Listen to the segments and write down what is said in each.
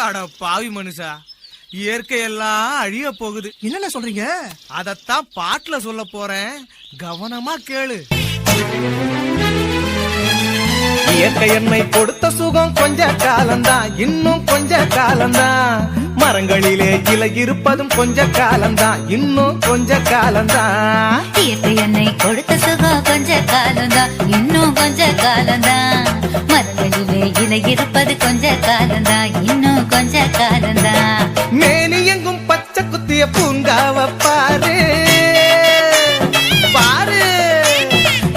அட பாவி மனுஷா. இயற்கை எல்லாம் அழிய போகுது. என்னென்ன சொல்றீங்க? அதத்தான் பாட்டுல சொல்ல போறேன். கவனமா கேளு. இயற்கை எண்ணெய் கொடுத்த சுகம் கொஞ்ச காலம்தான். இன்னும் கொஞ்ச காலம்தான். மரங்களிலே இலை இருப்பதும் கொஞ்ச காலம்தான். இன்னும் கொஞ்ச காலம்தான். இயற்கை என்னை கொடுத்த சுகம் கொஞ்ச காலம்தான். இன்னும் கொஞ்ச காலம்தான். மரங்களிலே இலை இருப்பது கொஞ்ச காலம்தான். குத்திய பூங்காவ பாரு. பாரு.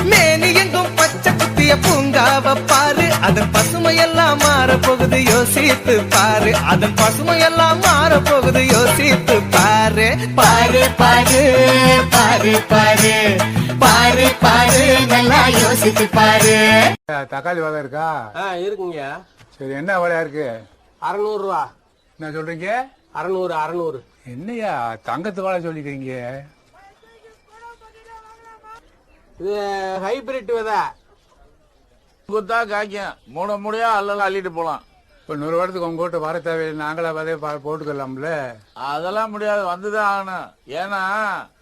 மேனி எங்கும் பச்சை குத்திய பூங்காவ பாரு. அதன் பசுமையெல்லாம் மாற போகுது யோசித்து பாரு. அதன் பசுமையெல்லாம் மாற போகுது யோசித்து பாரு. பாரு பாரு பாரு பாரு. பாரு பாரு நல்லா யோசித்து பாரு. தக்காளி விதை இருக்கா? ஆ இருக்குங்க. சரி என்ன விலையா இருக்கு? அறநூறுவா. என்ன சொல்றீங்க? அறநூறு அறநூறு. என்னையா தங்கத்து வாழை சொல்லிக்கிறீங்க? இது ஹைபிரிட் விதை. குத்தா காய்க்கும். மூட முடியா அல்லலாம் அள்ளிட்டு போலாம். இப்ப நூறு வருடத்துக்கு உங்க கிட்ட வர தேவையில்லை. நாங்களா விதைய போட்டுக்கலாம்ல? அதெல்லாம் முடியாது. வந்துதான் ஆகணும். ஏன்னா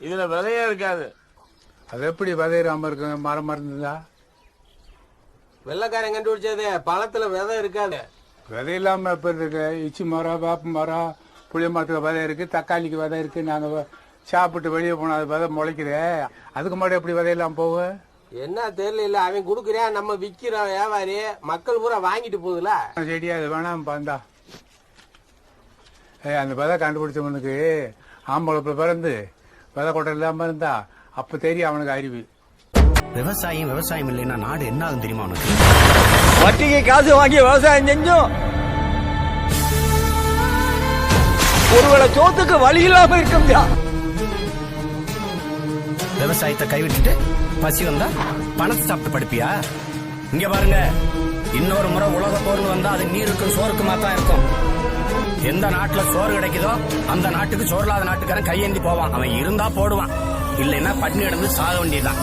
இதுல விதையே இருக்காது. அது எப்படி விதையிறாம இருக்கு? மரம் மருந்துதா வெள்ளைக்காரன் கண்டுபிடிச்சது பழத்துல விதை இருக்காது. விதை இல்லாம இப்ப இருக்கு? இச்சி மரம் வேப்ப மரம் புளிய மரத்துக்கு விதை இருக்கு தக்காளிக்கு விதை இருக்கு நாங்க வ- சாப்பிட்டு வெளியே போனா அது விதை முளைக்குதே. அதுக்கு மட்டும் எப்படி விதை இல்லாம போகும் என்ன தெரியல அவன் குடுக்குறான் நம்ம விக்கிறோம் வியாபாரி. மக்கள் பூரா வாங்கிட்டு போகுதுல. செடியா அது வேணாம் பாந்தா ஏய் அந்த விதை கண்டுபிடிச்சவனுக்கு ஆம்பளை பிறந்து விதை கொட்டை இல்லாம இருந்தா அப்ப தெரியும் அவனுக்கு அறிவு. விவசாயம் விவசாயம் இல்லைன்னா நாடு என்ன ஆகும் தெரியுமா உனக்கு? வட்டிக்கு காசு வாங்கி விவசாயம் செஞ்சோம் ஒருவேளை சோத்துக்கு வழி இல்லாம இருக்கா விவசாயத்தை கைவிட்டுட்டு பசி வந்தா பணத்தை சாப்பிட்டு படுப்பியா? இங்க பாருங்க இன்னொரு முறை உலக போர்னு வந்தா அது நீருக்கும் சோறுக்குமா தான் இருக்கும். எந்த நாட்டுல சோறு கிடைக்குதோ அந்த நாட்டுக்கு சோறு இல்லாத நாட்டுக்காரன் கையேந்தி போவான். அவன் இருந்தா போடுவான். இல்லைன்னா பட்டினி இடந்து சாக வேண்டியதுதான்.